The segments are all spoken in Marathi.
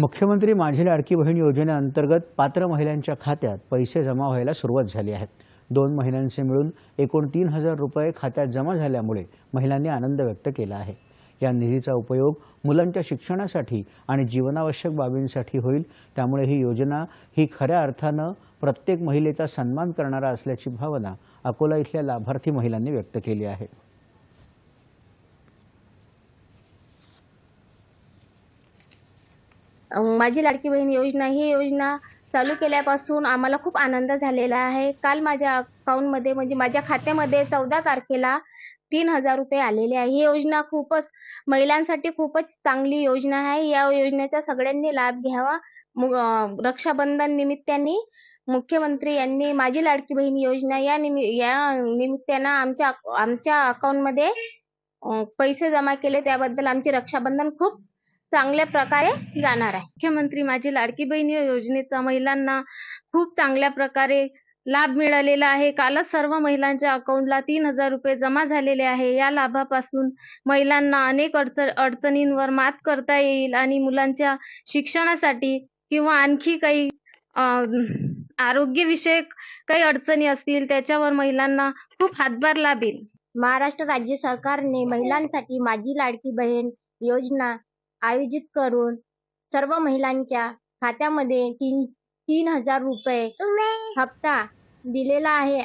मुख्यमंत्री माझी लाडकी बहीण योजनेअंतर्गत पात्र महिलांच्या खात्यात पैसे जमा व्हायला सुरुवात झाली आहे. दोन महिन्यांचे मिळून एकूण तीन हजार रुपये खात्यात जमा झाल्यामुळे महिलांनी आनंद व्यक्त केला आहे. या निधीचा उपयोग मुलांच्या शिक्षणासाठी आणि जीवनावश्यक बाबींसाठी होईल. त्यामुळे ही योजना ही खऱ्या अर्थानं प्रत्येक महिलेचा सन्मान करणारा असल्याची भावना अकोला इथल्या लाभार्थी महिलांनी व्यक्त केली आहे. माझी लाडकी बहीण योजना ही योजना चालू केल्यापासून आम्हाला खूप आनंद झालेला आहे. काल माझ्या अकाउंटमध्ये म्हणजे माझ्या खात्यामध्ये चौदा तारखेला तीन हजार रुपये आलेले आहे. ही योजना खूपच महिलांसाठी खूपच चांगली योजना आहे. या योजनेचा सगळ्यांनी लाभ घ्यावा. रक्षाबंधन निमित्ताने मुख्यमंत्री यांनी माझी लाडकी बहीण योजना या निमि या निमित्तानं आमच्या आमच्या अकाउंटमध्ये पैसे जमा केले. त्याबद्दल आमचे रक्षाबंधन खूप चांगल्या प्रकारे जाणार आहे. मुख्यमंत्री माझी लाडकी बहीण या योजनेचा महिलांना खूप चांगल्या प्रकारे लाभ मिळालेला आहे. कालच सर्व महिलांच्या अकाउंटला तीन हजार रुपये जमा झालेले आहे. या लाभापासून महिलांना अनेक अडचण अडचणींवर मात करता येईल आणि मुलांच्या शिक्षणासाठी किंवा आणखी काही आरोग्यविषयक काही अडचणी असतील त्याच्यावर महिलांना खूप हातभार लाभेल. महाराष्ट्र राज्य सरकारने महिलांसाठी माझी लाडकी बहीण योजना आयोजित करून सर्व महिलांच्या खात्यामध्ये तीन तीन हजार रुपये हप्ता दिलेला आहे.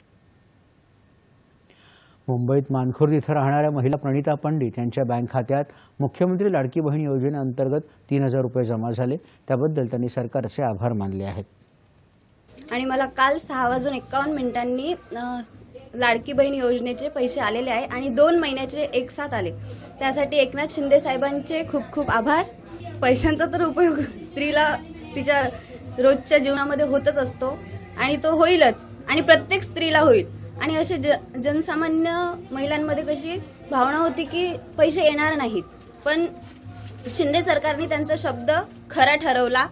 मुंबईत मानखुर्द इथं राहणाऱ्या महिला प्रणिता पंडित यांच्या बँक खात्यात मुख्यमंत्री लाडकी बहीण योजनेअंतर्गत तीन हजार रुपये जमा झाले. त्याबद्दल त्यांनी सरकारचे आभार मानले आहेत. आणि मला काल सहा वाजून एक्कावन्न मिनिटांनी लाडकी बहीण योजनेचे पैसे आलेले आहे आणि दोन महिन्याचे एक साथ आले. त्यासाठी एकनाथ शिंदे साहेबांचे खूप खूप आभार. पैशांचा तर उपयोग स्त्रीला तिच्या रोजच्या जीवनामध्ये होतच असतो आणि तो होईलच. आणि प्रत्येक स्त्रीला होईल. आणि असे ज जनसामान्य महिलांमध्ये कशी भावना होती की पैसे येणार नाहीत. पण शिंदे सरकारने त्यांचा शब्द खरा ठरवला